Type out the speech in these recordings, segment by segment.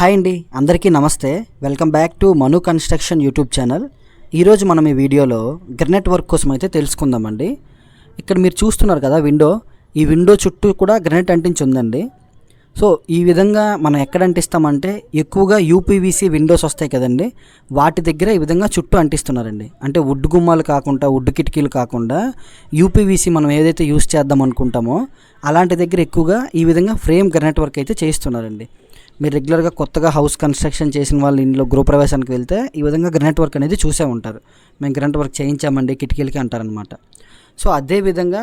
Hi అండి అందరికీ నమస్తే. Welcome back to Manu construction YouTube channel. ఈరోజు మనం ఈ వీడియోలో గ్రనెట్ వర్క్ కోసం అయితే తెలుసుకుందామండి. ఇక్కడ మీరు చూస్తున్నారు కదా విండో. ఈ విండో చుట్టూ కూడా గ్రనెట్ అంటించి ఉందండి. సో ఈ విధంగా మనం ఎక్కడ అంటిస్తామంటే ఎక్కువగా యూపీవీసీ విండోస్ వస్తాయి కదండి వాటి దగ్గర ఈ విధంగా చుట్టూ అంటిస్తున్నారండి. అంటే వుడ్ గుమ్మాలు కాకుండా వుడ్ కిటికీలు కాకుండా యూపీవీసీ మనం ఏదైతే యూస్ చేద్దాం అనుకుంటామో అలాంటి దగ్గర ఎక్కువగా ఈ విధంగా ఫ్రేమ్ గ్రనెట్ వర్క్ అయితే చేయిస్తున్నారండి. మీరు రెగ్యులర్గా కొత్తగా హౌస్ కన్స్ట్రక్షన్ చేసిన వాళ్ళ ఇంట్లో గృహప్రవేశానికి వెళ్తే ఈ విధంగా గ్రనైట్ వర్క్ అనేది చూసే ఉంటారు. మేము గ్రనైట్ వర్క్ చేయించామండి కిటికీలకి అంటారనమాట సో అదే విధంగా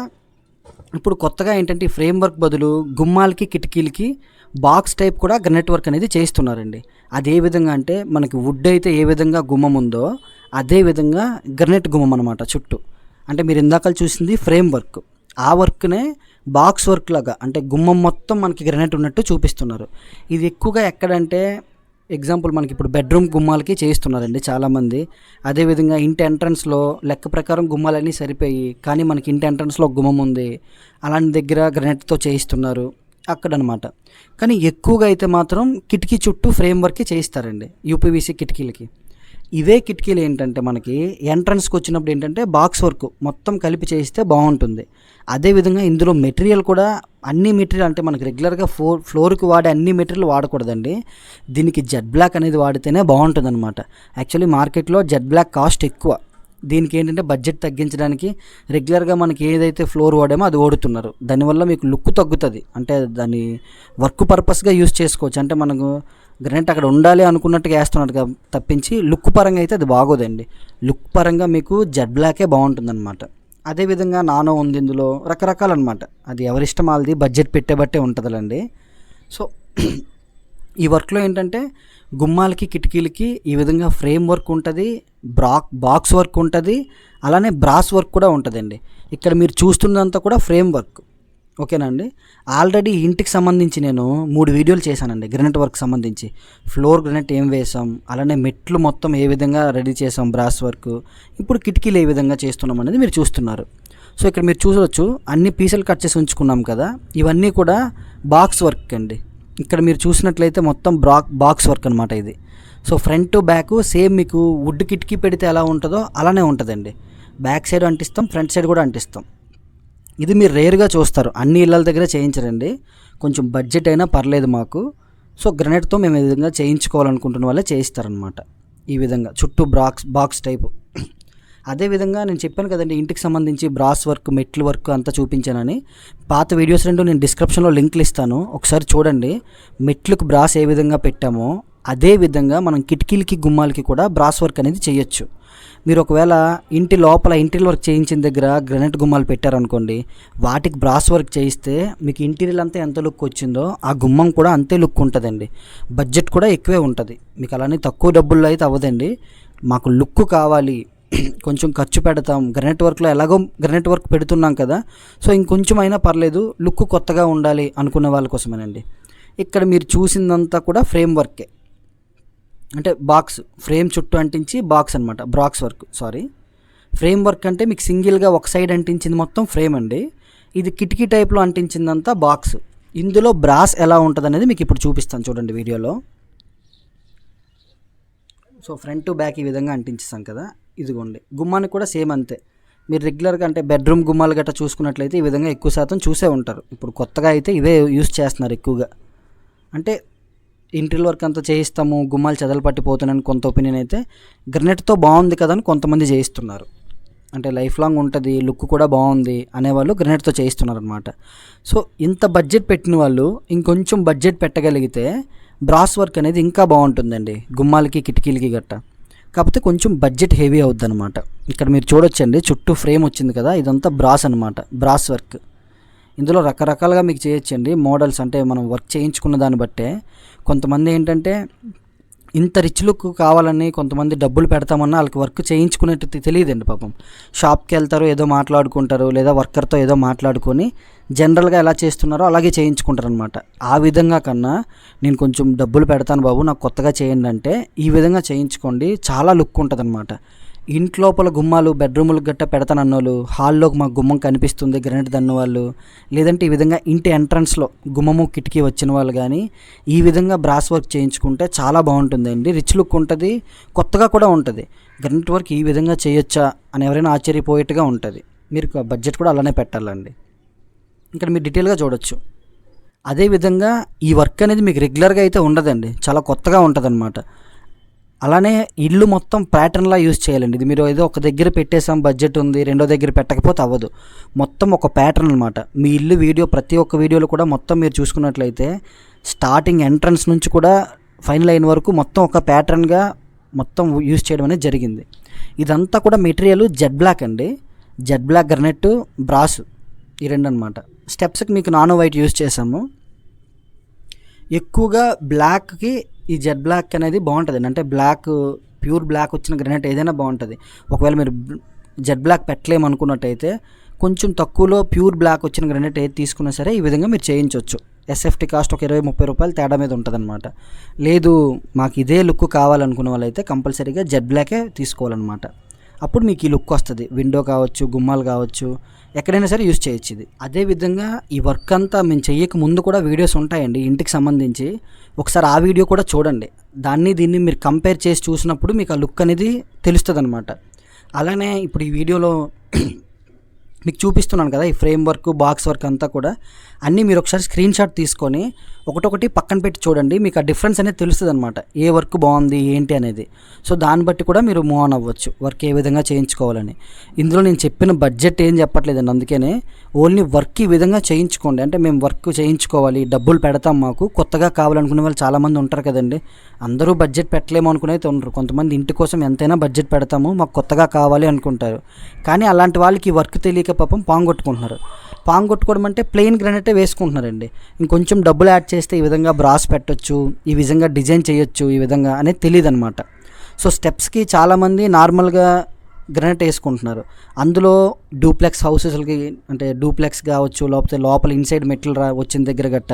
ఇప్పుడు కొత్తగా ఏంటంటే ఫ్రేమ్ వర్క్ బదులు గుమ్మాలకి కిటికీలకి బాక్స్ టైప్ కూడా గ్రనెట్ వర్క్ అనేది చేస్తున్నారండి అది ఏ విధంగా అంటే మనకి వుడ్ అయితే ఏ విధంగా గుమ్మం ఉందో అదే విధంగా గ్రనెట్ గుమ్మం అనమాట చుట్టూ. అంటే మీరు ఇందాక చూసింది ఫ్రేమ్ వర్క్ ఆ వర్క్నే బాక్స్ వర్క్ లాగా అంటే గుమ్మం మొత్తం మనకి గ్రనెట్ ఉన్నట్టు చూపిస్తున్నారు. ఇది ఎక్కువగా ఎక్కడంటే ఎగ్జాంపుల్ మనకి ఇప్పుడు బెడ్రూమ్ గుమ్మాలకి చేయిస్తున్నారండి చాలామంది. అదేవిధంగా ఇంటి ఎంట్రన్స్లో లెక్క ప్రకారం గుమ్మాలన్నీ సరిపోయి కానీ మనకి ఇంటి ఎంట్రన్స్లో ఒక గుమ్మం ఉంది. అలాంటి దగ్గర గ్రనైట్తో చేయిస్తున్నారు అక్కడనమాట. కానీ ఎక్కువగా అయితే మాత్రం కిటికీ చుట్టూ ఫ్రేమ్ వర్కే చేయిస్తారండి యూపీవీసీ కిటికీలకి. ఇవే కిటికీలు ఏంటంటే మనకి ఎంట్రన్స్కి వచ్చినప్పుడు ఏంటంటే బాక్స్ వర్క్ మొత్తం కలిపి చేస్తే బాగుంటుంది. అదేవిధంగా ఇందులో మెటీరియల్ కూడా అన్ని మెటీరియల్ అంటే మనకి రెగ్యులర్గా ఫోర్ ఫ్లోర్కి వాడే అన్ని మెటీరియల్ వాడకూడదండి. దీనికి జెడ్ బ్లాక్ అనేది వాడితేనే బాగుంటుంది అనమాట యాక్చువల్లీ మార్కెట్లో జెడ్ బ్లాక్ కాస్ట్ ఎక్కువ. దీనికి ఏంటంటే బడ్జెట్ తగ్గించడానికి రెగ్యులర్గా మనకి ఏదైతే ఫ్లోర్ వాడామో అది ఓడుతున్నారు దానివల్ల మీకు లుక్ తగ్గుతుంది. అంటే దాన్ని వర్క్ పర్పస్గా యూస్ చేసుకోవచ్చు. అంటే మనకు గ్రనైట్ అక్కడ ఉండాలి అనుకున్నట్టుగా వేస్తున్నారు తప్పించి లుక్ పరంగా అయితే అది బాగోదండి. లుక్ పరంగా మీకు జెడ్ బ్లాకే బాగుంటుందన్నమాట. అదేవిధంగా నానో ఉంది ఇందులో రకరకాలన్నమాట. అది ఎవరిష్టం వాళ్ళది బడ్జెట్ పెట్టేబట్టే ఉంటుందిలండి. సో ఈ వర్క్లో ఏంటంటే గుమ్మాలకి కిటికీలకి ఈ విధంగా ఫ్రేమ్ వర్క్ ఉంటుంది బ్రాక్ బాక్స్ వర్క్ ఉంటుంది అలానే బ్రాస్ వర్క్ కూడా ఉంటుందండి. ఇక్కడ మీరు చూస్తున్నంత కూడా ఫ్రేమ్ వర్క్. ఓకేనండి ఆల్రెడీ ఇంటికి సంబంధించి నేను మూడు వీడియోలు చేశానండి. గ్రనైట్ వర్క్ సంబంధించి. ఫ్లోర్ గ్రనైట్ ఏం వేసాం? అలానే మెట్లు మొత్తం ఏ విధంగా రెడీ చేసాం? Brass work. ఇప్పుడు కిటికీలు ఏ విధంగా చేస్తున్నాం అనేది మీరు చూస్తున్నారు. సో ఇక్కడ మీరు చూసవచ్చు అన్ని పీసులు కట్ చేసి ఉంచుకున్నాం కదా? ఇవన్నీ కూడా బాక్స్ వర్క్ అండి. ఇక్కడ మీరు చూసినట్లయితే మొత్తం బ్రాక్ బాక్స్ వర్క్ అనమాట ఇది. So front to back same మీకు వుడ్ కిటికీ పెడితే ఎలా ఉంటుందో అలానే ఉంటుందండి. బ్యాక్ సైడ్ అంటిస్తాం ఫ్రంట్ సైడ్ కూడా అంటిస్తాం. ఇది మీరు రేర్గా చూస్తారు. అన్ని ఇళ్ళ దగ్గర చేయించరండి. కొంచెం బడ్జెట్ అయినా పర్లేదు మాకు. సో గ్రనైట్తో మేము ఈ విధంగా చేయించుకోవాలనుకుంటున్న వాళ్ళే చేయిస్తారనమాట ఈ విధంగా చుట్టూ బ్రాక్స్ బాక్స్ టైపు అదేవిధంగా నేను చెప్పాను కదండి ఇంటికి సంబంధించి బ్రాస్ వర్క్ మెట్ల వర్క్ అంతా చూపించానని. పాత వీడియోస్ రెండు నేను డిస్క్రిప్షన్లో లింక్లు ఇస్తాను. ఒకసారి చూడండి. మెట్లకు బ్రాస్ ఏ విధంగా పెట్టామో అదే విధంగా మనం కిటికీలకి గుమ్మాలకి కూడా బ్రాస్ వర్క్ అనేది చేయొచ్చు. మీరు ఒకవేళ ఇంటి లోపల ఇంటీరియల్ వర్క్ చేయించిన దగ్గర గ్రనైట్ గుమ్మాలు పెట్టారనుకోండి వాటికి బ్రాస్ వర్క్ చేయిస్తే మీకు ఇంటీరియర్ అంతా ఎంత లుక్ వచ్చిందో ఆ గుమ్మం కూడా అంతే లుక్ ఉంటుందండి. బడ్జెట్ కూడా ఎక్కువే ఉంటుంది. మీకు అలానే తక్కువ డబ్బుల్లో అయితే అవ్వదండి. మాకు లుక్ కావాలి. కొంచెం ఖర్చు పెడతాం. గ్రనైట్ వర్క్లో ఎలాగో గ్రనైట్ వర్క్ పెడుతున్నాం కదా సో ఇంకొంచెం అయినా పర్లేదు లుక్ కొత్తగా ఉండాలి అనుకునే వాళ్ళ కోసమేనండి. ఇక్కడ మీరు చూసిందంతా కూడా ఫ్రేమ్ వర్కే అంటే బాక్స్ ఫ్రేమ్ చుట్టూ అంటించి బాక్స్ అనమాట brass work sorry frame work అంటే మీకు సింగిల్గా ఒక సైడ్ అంటించింది మొత్తం ఫ్రేమ్ అండి. ఇది కిటికీ టైప్లో అంటించిందంతా బాక్స్ ఇందులో బ్రాస్ ఎలా ఉంటుంది అనేది మీకు ఇప్పుడు చూపిస్తాను చూడండి వీడియోలో. సో ఫ్రంట్ టు బ్యాక్ ఈ విధంగా అంటించేస్తాం కదా. ఇదిగోండి. గుమ్మానికి కూడా సేమ్ అంతే. మీరు రెగ్యులర్గా అంటే బెడ్రూమ్ గుమ్మాలు గట్రా చూసుకున్నట్లయితే ఈ విధంగా ఎక్కువ శాతం చూసే ఉంటారు. ఇప్పుడు కొత్తగా అయితే ఇవే యూస్ చేస్తున్నారు ఎక్కువగా. అంటే ఇంటీరియర్ వర్క్ అంతా చేయిస్తాము గుమ్మాలు చెదలు పట్టిపోతున్నాను కొంత ఒపీనియన్ అయితే గ్రనెట్తో బాగుంది కదా అని కొంతమంది చేయిస్తున్నారు. అంటే లైఫ్ లాంగ్ ఉంటుంది లుక్ కూడా బాగుంది అనేవాళ్ళు గ్రనైట్తో చేయిస్తున్నారు అనమాట సో ఇంత బడ్జెట్ పెట్టిన వాళ్ళు ఇంకొంచెం బడ్జెట్ పెట్టగలిగితే బ్రాస్ వర్క్ అనేది ఇంకా బాగుంటుందండి గుమ్మాలకి కిటికీలకి గట్ట. కాకపోతే కొంచెం బడ్జెట్ హెవీ అవుద్ది అనమాట ఇక్కడ మీరు చూడొచ్చండి చుట్టూ ఫ్రేమ్ వచ్చింది కదా ఇదంతా బ్రాస్ అనమాట బ్రాస్ వర్క్. ఇందులో రకరకాలుగా మీకు చేయొచ్చండి. మోడల్స్ అంటే మనం వర్క్ చేయించుకున్న దాన్ని బట్టే కొంతమంది ఏంటంటే ఇంత రిచ్ లుక్ కావాలని కొంతమంది డబ్బులు పెడతామన్నా వాళ్ళకి వర్క్ చేయించుకునేట్టు తెలియదండి పాపం. షాప్కి వెళ్తారు ఏదో మాట్లాడుకుంటారు లేదా వర్కర్తో ఏదో మాట్లాడుకొని జనరల్గా ఎలా చేస్తున్నారో అలాగే చేయించుకుంటారు అనమాట ఆ విధంగా కన్నా నేను కొంచెం డబ్బులు పెడతాను బాబు నాకు కొత్తగా చేయండి అంటే ఈ విధంగా చేయించుకోండి. చాలా లుక్ ఉంటుంది అనమాట ఇంట్లోపల గుమ్మాలు బెడ్రూములకు గట్ట పెడతానన్నోళ్ళు హాల్లోకి మాకు గుమ్మం కనిపిస్తుంది గ్రనైట్ దన్న వాళ్ళు లేదంటే ఈ విధంగా ఇంటి ఎంట్రన్స్లో గుమ్మము కిటికీ వచ్చిన వాళ్ళు కానీ ఈ విధంగా బ్రాస్ వర్క్ చేయించుకుంటే చాలా బాగుంటుందండి. రిచ్ లుక్ ఉంటుంది కొత్తగా కూడా ఉంటుంది. గ్రనైట్ వర్క్ ఈ విధంగా చేయొచ్చా అని ఎవరైనా ఆశ్చర్యపోయేట్టుగా ఉంటుంది. మీరు బడ్జెట్ కూడా అలానే పెట్టాలండి. ఇక్కడ మీరు డీటెయిల్గా చూడొచ్చు. అదేవిధంగా ఈ వర్క్ అనేది మీకు రెగ్యులర్గా అయితే ఉండదండి. చాలా కొత్తగా ఉంటుంది అలానే ఇల్లు మొత్తం ప్యాటర్న్లా యూజ్ చేయాలండి. ఇది మీరు ఏదో ఒక దగ్గర పెట్టేసాం బడ్జెట్ ఉంది రెండో దగ్గర పెట్టకపోతే అవ్వదు. మొత్తం ఒక ప్యాటర్న్ అనమాట మీ ఇల్లు వీడియో ప్రతి ఒక్క వీడియోలో కూడా మొత్తం మీరు చూసుకున్నట్లయితే స్టార్టింగ్ ఎంట్రన్స్ నుంచి కూడా ఫైనల్ అయిన వరకు మొత్తం ఒక ప్యాటర్న్గా మొత్తం యూజ్ చేయడం అనేది జరిగింది. ఇదంతా కూడా మెటీరియల్ జెడ్ బ్లాక్ అండి. జెడ్ బ్లాక్ గ్రనెట్ బ్రాస్ ఈ రెండు అనమాట స్టెప్స్కి మీకు నానో వైట్ యూజ్ చేసాము ఎక్కువగా బ్లాక్కి ఈ జెడ్ బ్లాక్ అనేది బాగుంటుంది. అంటే బ్లాక్ ప్యూర్ బ్లాక్ వచ్చిన గ్రానైట్ ఏదైనా బాగుంటుంది. ఒకవేళ మీరు జెడ్ బ్లాక్ పెట్టలేము అనుకున్నట్టయితే కొంచెం తక్కువలో ప్యూర్ బ్లాక్ వచ్చిన గ్రానైట్ ఏది తీసుకున్నా సరే ఈ విధంగా మీరు చేయించవచ్చు ఎస్ఎఫ్టీ కాస్ట్ ఒక ఇరవై ముప్పై రూపాయలు తేడా మీద ఉంటుందన్నమాట. లేదు మాకు ఇదే లుక్ కావాలనుకున్న వాళ్ళైతే కంపల్సరీగా జెడ్ బ్లాకే తీసుకోవాలన్నమాట. అప్పుడు మీకు ఈ లుక్ వస్తుంది. విండో కావచ్చు గుమ్మాలు కావచ్చు ఎక్కడైనా సరే యూస్ చేయొచ్చు ఇది. అదేవిధంగా ఈ వర్క్ అంతా మేము చెయ్యక ముందు కూడా వీడియోస్ ఉంటాయండి ఇంటికి సంబంధించి. ఒకసారి ఆ వీడియో కూడా చూడండి. దాన్ని దీన్ని మీరు కంపేర్ చేసి చూసినప్పుడు మీకు ఆ లుక్ అనేది తెలుస్తుంది అనమాట అలానే ఇప్పుడు ఈ వీడియోలో మీకు చూపిస్తున్నాను కదా ఈ ఫ్రేమ్ వర్క్ బాక్స్ వర్క్ అంతా కూడా. అన్నీ మీరు ఒకసారి స్క్రీన్ షాట్ తీసుకొని ఒకటొకటి పక్కన పెట్టి చూడండి. మీకు ఆ డిఫరెన్స్ అనేది తెలుస్తుంది అనమాట ఏ వర్క్ బాగుంది ఏంటి అనేది. సో దాన్ని బట్టి కూడా మీరు మూవ్ ఆన్ అవ్వచ్చు. వర్క్ ఏ విధంగా చేయించుకోవాలని. ఇందులో నేను చెప్పిన బడ్జెట్ ఏం చెప్పట్లేదండి. అందుకనే ఓన్లీ వర్క్ ఈ విధంగా చేయించుకోండి. అంటే మేము వర్క్ చేయించుకోవాలి డబ్బులు పెడతాం మాకు. కొత్తగా కావాలనుకునే వాళ్ళు చాలామంది ఉంటారు కదండి. అందరూ బడ్జెట్ పెట్టలేము అనుకునేది ఉండరు. కొంతమంది ఇంటి కోసం ఎంతైనా బడ్జెట్ పెడతాము మాకు కొత్తగా కావాలి అనుకుంటారు. కానీ అలాంటి వాళ్ళకి వర్క్ తెలియక పాపం పాంగొట్టుకుంటున్నారు. పాంగొట్టుకోవడం అంటే ప్లెయిన్ గ్రానైటే వేసుకుంటున్నారండి. ఇంకొంచెం డబ్బులు యాడ్ చేస్తే ఈ విధంగా బ్రాస్ పెట్టొచ్చు ఈ విధంగా డిజైన్ చేయొచ్చు ఈ విధంగా అనేది తెలియదు అనమాట సో స్టెప్స్కి చాలామంది నార్మల్గా గ్రనైట్ వేసుకుంటున్నారు. అందులో డూప్లెక్స్ హౌసెస్కి అంటే డూప్లెక్స్ కావచ్చు లేకపోతే లోపల ఇన్సైడ్ మెట్లు రా వచ్చిన దగ్గర గట్ట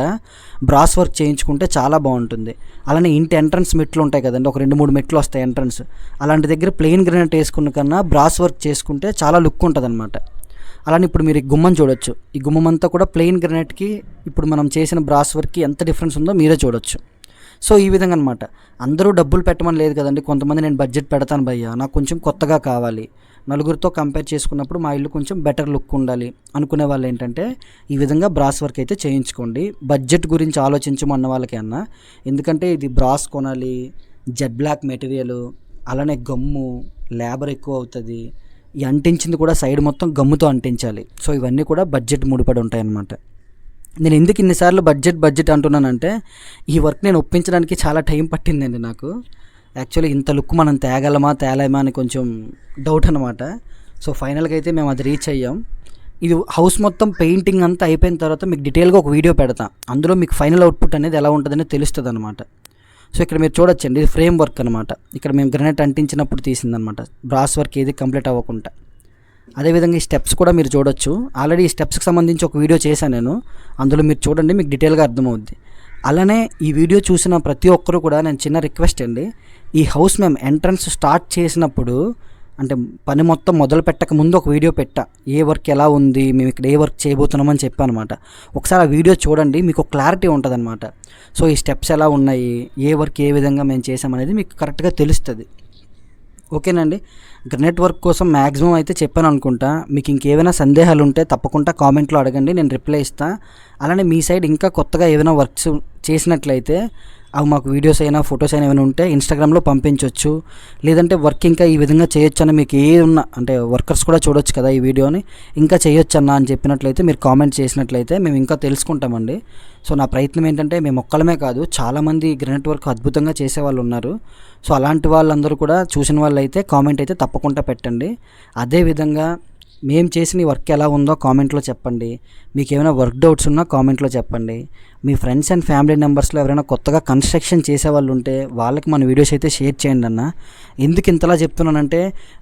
బ్రాస్ వర్క్ చేయించుకుంటే చాలా బాగుంటుంది. అలానే ఇంటి ఎంట్రన్స్ మెట్లు ఉంటాయి కదండి ఒక రెండు మూడు మెట్లు వస్తాయి ఎంట్రన్స్. అలాంటి దగ్గర ప్లెయిన్ గ్రానైట్ వేసుకున్న కన్నా బ్రాస్ వర్క్ చేసుకుంటే చాలా లుక్ ఉంటుంది అనమాట అలానే ఇప్పుడు మీరు ఈ గుమ్మం చూడొచ్చు. ఈ గుమ్మం అంతా కూడా ప్లెయిన్ గ్రనైట్కి ఇప్పుడు మనం చేసిన బ్రాస్ వర్క్కి ఎంత డిఫరెన్స్ ఉందో మీరే చూడొచ్చు. సో ఈ విధంగా అనమాట అందరూ డబ్బులు పెట్టమని లేదు కదండి. కొంతమంది నేను బడ్జెట్ పెడతాను భయ్యా. నాకు కొంచెం కొత్తగా కావాలి. నలుగురితో కంపేర్ చేసుకున్నప్పుడు మా ఇల్లు కొంచెం బెటర్ లుక్ ఉండాలి అనుకునే వాళ్ళు ఏంటంటే ఈ విధంగా బ్రాస్ వర్క్ అయితే చేయించుకోండి. బడ్జెట్ గురించి ఆలోచించమన్న వాళ్ళకి అన్న. ఎందుకంటే ఇది బ్రాస్ కొనాలి జెడ్ బ్లాక్ మెటీరియల్ అలానే గమ్ము లేబర్ ఎక్కువ అవుతుంది. ఈ అంటించింది కూడా సైడ్ మొత్తం గమ్ముతో అంటించాలి. సో ఇవన్నీ కూడా బడ్జెట్ ముడిపడి ఉంటాయన్నమాట. నేను ఎందుకు ఇన్నిసార్లు బడ్జెట్ బడ్జెట్ అంటున్నానంటే ఈ వర్క్ నేను ఒప్పించడానికి చాలా టైం పట్టిందండి నాకు. యాక్చువల్లీ ఇంత లుక్ మనం తేగలమా తేలేమా అని కొంచెం డౌట్ అనమాట సో ఫైనల్గా అయితే మేము అది రీచ్ అయ్యాం. ఇది హౌస్ మొత్తం పెయింటింగ్ అంతా అయిపోయిన తర్వాత మీకు డీటెయిల్గా ఒక వీడియో పెడతా. అందులో మీకు ఫైనల్ అవుట్పుట్ అనేది ఎలా ఉంటుందని తెలుస్తుంది అనమాట సో ఇక్కడ మీరు చూడొచ్చండి ఇది ఫ్రేమ్ వర్క్ అనమాట ఇక్కడ మేము గ్రనైట్ అంటించినప్పుడు తీసిందనమాట బ్రాస్ వర్క్ ఏది కంప్లీట్ అవ్వకుండా. అదేవిధంగా ఈ స్టెప్స్ కూడా మీరు చూడొచ్చు. ఆల్రెడీ ఈ స్టెప్స్కి సంబంధించి ఒక వీడియో చేశాను నేను. అందులో మీరు చూడండి మీకు డీటెయిల్గా అర్థమవుద్ది. అలానే ఈ వీడియో చూసిన ప్రతి ఒక్కరు కూడా నేను చిన్న రిక్వెస్ట్ అండి. ఈ హౌస్ మేము ఎంట్రన్స్ స్టార్ట్ చేసినప్పుడు అంటే పని మొత్తం మొదలు పెట్టక ముందు ఒక వీడియో పెట్టా. ఏ వర్క్ ఎలా ఉంది మేము ఇక్కడ ఏ వర్క్ చేయబోతున్నామని చెప్పాను అనమాట. ఒకసారి ఆ వీడియో చూడండి మీకు క్లారిటీ ఉంటుంది అనమాట సో ఈ స్టెప్స్ ఎలా ఉన్నాయి ఏ వర్క్ ఏ విధంగా మేము చేసామనేది మీకు కరెక్ట్గా తెలుస్తుంది. ఓకేనండి? గ్రనెట్ వర్క్ కోసం మ్యాక్సిమం అయితే చెప్పాను అనుకుంటా. మీకు ఇంకేమైనా సందేహాలు ఉంటే తప్పకుండా కామెంట్లో అడగండి నేను రిప్లై ఇస్తాను అలానే మీ సైడ్ ఇంకా కొత్తగా ఏదైనా వర్క్స్ చేసినట్లయితే అవి మాకు వీడియోస్ అయినా ఫొటోస్ అయినా ఏమైనా ఉంటే ఇన్స్టాగ్రామ్లో పంపించవచ్చు లేదంటే వర్క్ ఇంకా ఈ విధంగా చేయొచ్చు అని మీకు ఏ ఉన్నా అంటే వర్కర్స్ కూడా చూడొచ్చు కదా ఈ వీడియోని ఇంకా చేయొచ్చు అన్న అని చెప్పినట్లయితే మీరు కామెంట్ చేసినట్లయితే మేము ఇంకా తెలుసుకుంటామండి. సో నా ప్రయత్నం ఏంటంటే మేము ఒక్కలమే కాదు చాలామంది గ్రనైట్ వర్క్ అద్భుతంగా చేసే వాళ్ళు ఉన్నారు. సో అలాంటి వాళ్ళందరూ కూడా చూసిన వాళ్ళు అయితే కామెంట్ అయితే తప్పకుండా పెట్టండి. అదేవిధంగా మేము చేసిన ఈ వర్క్ ఎలా ఉందో కామెంట్లో చెప్పండి. మీకు ఏమైనా వర్క్ డౌట్స్ ఉన్నా కామెంట్లో చెప్పండి. మీ ఫ్రెండ్స్ అండ్ ఫ్యామిలీ మెంబర్స్లో ఎవరైనా కొత్తగా కన్స్ట్రక్షన్ చేసే వాళ్ళు ఉంటే వాళ్ళకి మన వీడియోస్ అయితే షేర్ చేయండి అన్న. ఎందుకు ఇంతలా చెప్తున్నానంటే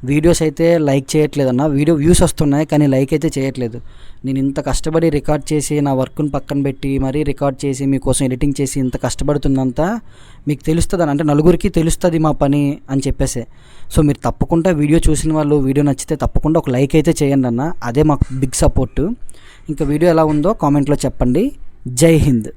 వీడియోస్ అయితే లైక్ చేయట్లేదు అన్న. వీడియో వ్యూస్ వస్తున్నాయి కానీ లైక్ అయితే చేయట్లేదు. నేను ఇంత కష్టపడి రికార్డ్ చేసి నా వర్క్ని పక్కన పెట్టి మరీ రికార్డ్ చేసి మీకోసం ఎడిటింగ్ చేసి ఇంత కష్టపడుతుందంతా మీకు తెలుస్తుంది? అంటే నలుగురికి తెలుస్తుంది మా పని అని చెప్పేసి. సో మీరు తప్పకుండా వీడియో చూసిన వాళ్ళు వీడియో నచ్చితే తప్పకుండా ఒక లైక్ అయితే చేయండి అన్న. అదే మాకు బిగ్ సపోర్టు ఇంకా వీడియో ఎలా ఉందో కామెంట్లో చెప్పండి. जय हिंद।